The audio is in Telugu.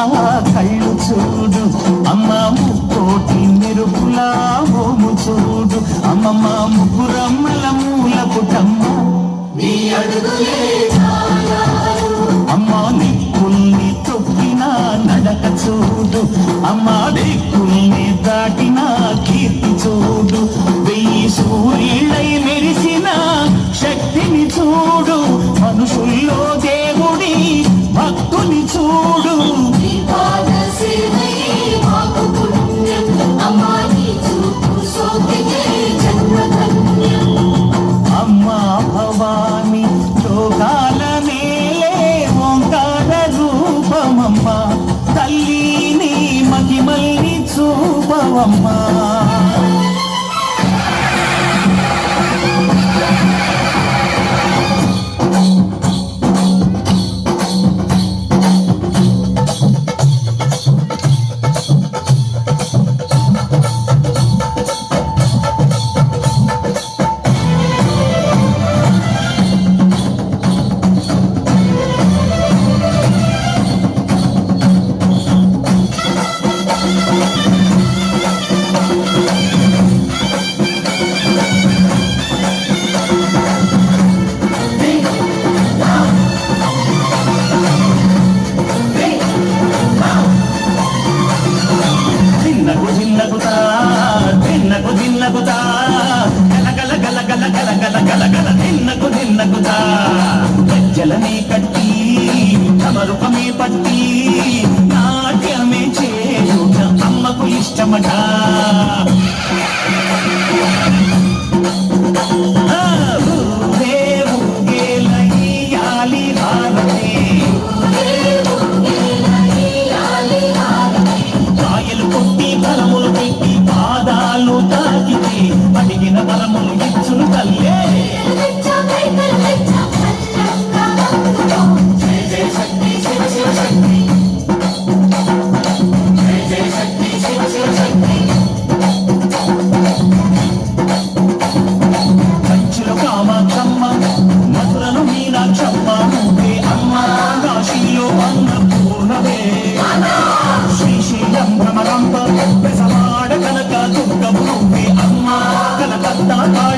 ఆ కళ్ళు చూడు. అమ్మ ముక్కోటి మెరుపులా ఓము చూడు. అమ్మమ్మ ముగ్గురమ్మల మూల పుటమ్మ అమ్మ దిక్కుల్ని తొక్కిన నడక చూడు. అమ్మ దిక్కుల్ని My amar గలగల నిన్నకు నిన్నకుతా గజ్జలనే కట్టి తమరుపమే పట్టి నాట్యమే చేయుట అమ్మకు ఇష్టమట. 나나